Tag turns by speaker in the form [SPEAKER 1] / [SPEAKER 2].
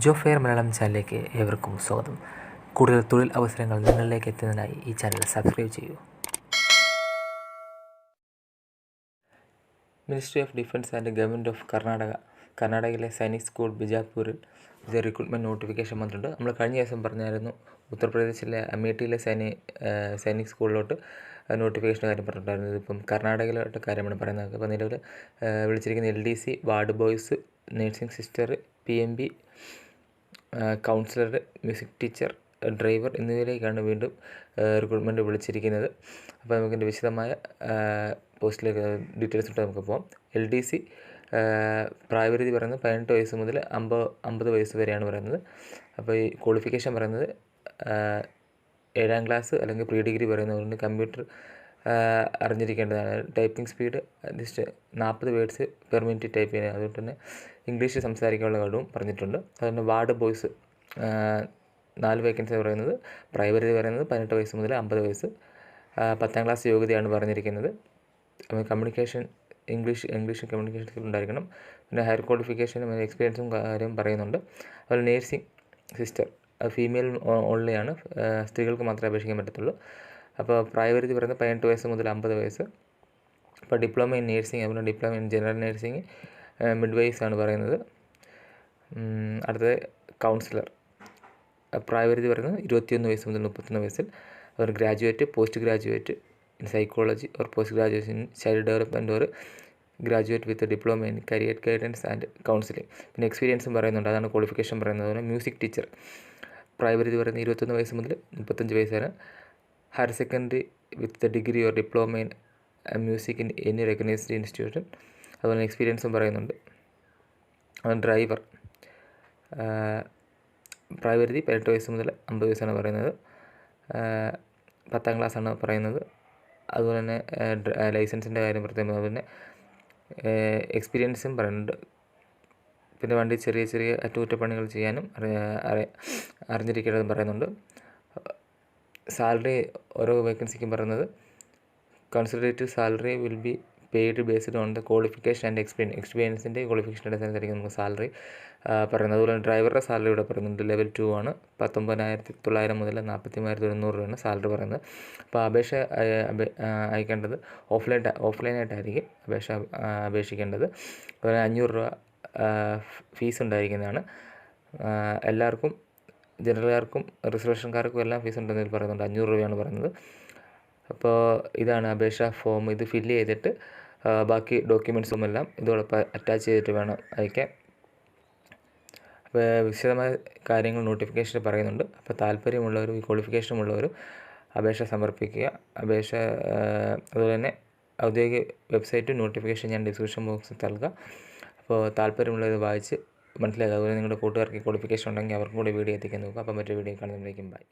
[SPEAKER 1] ജോ fair Malayalam ചാനലിലേക്ക് ഏവർക്കും സ്വാഗതം. കൂടുതൽ തൊഴിൽ അവസരങ്ങൾ നിങ്ങളിലേക്ക് എത്തുന്നതിനായി ഈ ചാനൽ സബ്സ്ക്രൈബ് ചെയ്യൂ. Ministry of defence and government of Karnataka കർണാടകയിലെ സൈനിക് സ്കൂൾ ബിജാപൂരിൽ ഇത് റിക്രൂട്ട്മെന്റ് നോട്ടിഫിക്കേഷൻ വന്നിട്ടുണ്ട്. നമ്മൾ കഴിഞ്ഞ ദിവസം പറഞ്ഞായിരുന്നു ഉത്തർപ്രദേശിലെ അമേഠിയിലെ സൈനി സൈനിക് സ്കൂളിലോട്ട് നോട്ടിഫിക്കേഷന്റെ കാര്യം പറഞ്ഞിട്ടുണ്ടായിരുന്നു. ഇതിപ്പം കർണാടകയിലോട്ട് കാര്യമാണ് പറയുന്നത്. അപ്പോൾ നിലവിൽ വിളിച്ചിരിക്കുന്ന L D C ward boys nursing sister P M B counsellor music teacher driver എന്നിവയിലേക്കാണ് വീണ്ടും റിക്രൂട്ട്മെന്റ് വിളിച്ചിരിക്കുന്നത്. അപ്പോൾ നമുക്കിന്റെ വിശദമായ പോസ്റ്റിലേക്ക് ഡീറ്റെയിൽസ് ഇട്ട് നമുക്ക് പോകാം എൽ ഡി സി പ്രായപരിധി പറയുന്നത് പതിനെട്ട് വയസ്സ് മുതൽ അമ്പത് അമ്പത് വയസ്സ് വരെയാണ് പറയുന്നത്. അപ്പോൾ ഈ ക്വാളിഫിക്കേഷൻ പറയുന്നത് ഏഴാം ക്ലാസ് അല്ലെങ്കിൽ പ്രീ ഡിഗ്രി പറയുന്നവരുണ്ട്. കമ്പ്യൂട്ടർ അറിഞ്ഞിരിക്കേണ്ടതാണ്. ടൈപ്പിംഗ് സ്പീഡ് ജസ്റ്റ് നാൽപ്പത് വേർഡ്സ് പെർ മിനിറ്റ് ടൈപ്പ് ചെയ്യുന്നത്. അതുകൊണ്ട് തന്നെ ഇംഗ്ലീഷ് സംസാരിക്കാനുള്ള കഴിവും പറഞ്ഞിട്ടുണ്ട്. അതുകൊണ്ട് വാർഡ് ബോയ്സ് നാല് വേക്കൻസി പറയുന്നത് പ്രൈവറി പറയുന്നത് പതിനെട്ട് വയസ്സ് മുതൽ അമ്പത് വയസ്സ് പത്താം ക്ലാസ് യോഗ്യതയാണ് പറഞ്ഞിരിക്കുന്നത്. Communication English English communication skill ഉണ്ടായിരിക്കണം. പിന്നെ ഹയർ ക്വാളിഫിക്കേഷനും എക്സ്പീരിയൻസും കാര്യം പറയുന്നുണ്ട്. അതുപോലെ നേഴ്സിംഗ് സിസ്റ്റർ ഫീമെയിൽ ഓൺലിയാണ് സ്ത്രീകൾക്ക് മാത്രമേ അപേക്ഷിക്കാൻ പറ്റത്തുള്ളൂ. അപ്പോൾ പ്രായപരിധി പറയുന്നത് പതിനെട്ട് വയസ്സ് മുതൽ അമ്പത് വയസ്സ്. അപ്പോൾ ഡിപ്ലോമ ഇൻ നേഴ്സിംഗ് അതുപോലെ diploma in general nursing midwives ആണ് പറയുന്നത് അടുത്തത് കൗൺസിലർ. പ്രായപരിധി പറയുന്നത് ഇരുപത്തിയൊന്ന് വയസ്സ് മുതൽ മുപ്പത്തൊന്ന് വയസ്സിൽ. അവർ graduate post graduate in psychology or post graduation child development or graduate with diploma in career guidance and counselling. പിന്നെ എക്സ്പീരിയൻസും പറയുന്നുണ്ട് അതാണ് ക്വാളിഫിക്കേഷൻ പറയുന്നത്. അതുപോലെ മ്യൂസിക് ടീച്ചർ. പ്രായപരിധി പറയുന്നത് ഇരുപത്തൊന്ന് വയസ്സ് മുതൽ മുപ്പത്തഞ്ച് വയസ്സ് വരെ. Higher secondary with degree or diploma in music in any recognised institution അതുപോലെ എക്സ്പീരിയൻസും പറയുന്നുണ്ട്. ഡ്രൈവർ പ്രായപരിധി പതിനെട്ട് വയസ്സ് മുതൽ അമ്പത് വയസ്സാണ് പറയുന്നത്. പത്താം ക്ലാസ്സാണ് പറയുന്നത്. അതുപോലെ തന്നെ ലൈസൻസിന്റെ കാര്യം പ്രത്യേകം പിന്നെ എക്സ്പീരിയൻസും പറയുന്നുണ്ട്. പിന്നെ വണ്ടി ചെറിയ ചെറിയ അറ്റകുറ്റപ്പണികൾ ചെയ്യാനും അറിഞ്ഞിരിക്കേണ്ടതും പറയുന്നുണ്ട്. സാലറി ഓരോ വേക്കൻസിക്കും പറയുന്നത് consolidated salary will be paid based on the qualification and experience എക്സ്പീരിയൻസിന്റെ ക്വാളിഫിക്കേഷന്റെ അനുസരിച്ചായിരിക്കും നമുക്ക് സാലറി പറയുന്നത്. അതുപോലെ ഡ്രൈവറുടെ സാലറി ഇവിടെ പറയുന്നുണ്ട്. ലെവൽ ടു ആണ്. പത്തൊമ്പതിനായിരത്തി തൊള്ളായിരം മുതൽ നാൽപ്പത്തി മൂവായിരത്തി ഒരുന്നൂറ് രൂപയാണ് സാലറി പറയുന്നത്. അപ്പോൾ അപേക്ഷ അയക്കേണ്ടത് ഓഫ്ലൈൻ ഓഫ്ലൈനായിട്ടായിരിക്കും അപേക്ഷ അപേക്ഷിക്കേണ്ടത്. അതുപോലെ അഞ്ഞൂറ് രൂപ ഫീസ് ഉണ്ടായിരിക്കുന്നതാണ്. എല്ലാവർക്കും ജനറലുകാർക്കും റിസർവേഷൻകാർക്കും എല്ലാം ഫീസ് ഉണ്ടെന്ന് പറയുന്നുണ്ട്. അഞ്ഞൂറ് രൂപയാണ് പറയുന്നത്. അപ്പോൾ ഇതാണ് അപേക്ഷ ഫോം ഇത് ഫില്ല് ചെയ്തിട്ട് ബാക്കി ഡോക്യുമെൻസും എല്ലാം ഇതോടൊപ്പം അറ്റാച്ച് ചെയ്തിട്ട് വേണം അയക്കാൻ. അപ്പോൾ വിശദമായ കാര്യങ്ങൾ നോട്ടിഫിക്കേഷനിൽ പറയുന്നുണ്ട്. അപ്പോൾ താല്പര്യമുള്ളവരും ഈ ക്വാളിഫിക്കേഷനുമുള്ളവരും അപേക്ഷ സമർപ്പിക്കുക. അപേക്ഷ അതുപോലെ തന്നെ ഔദ്യോഗിക വെബ്സൈറ്റ് നോട്ടിഫിക്കേഷൻ ഞാൻ ഡിസ്ക്രിപ്ഷൻ ബോക്സിൽ നൽകാം അപ്പോൾ താല്പര്യമുള്ളത് വായിച്ച് മനസ്സിലാക്കുക അതുപോലെ നിങ്ങളുടെ കൂട്ടുകാർക്ക് ക്വാളിഫിക്കേഷൻ ഉണ്ടെങ്കിൽ അവർക്കും കൂടി വീഡിയോ എത്തിക്കാൻ നോക്കുക. അപ്പം മറ്റൊരു വീഡിയോ കാണുന്നതിലേക്കും ബൈ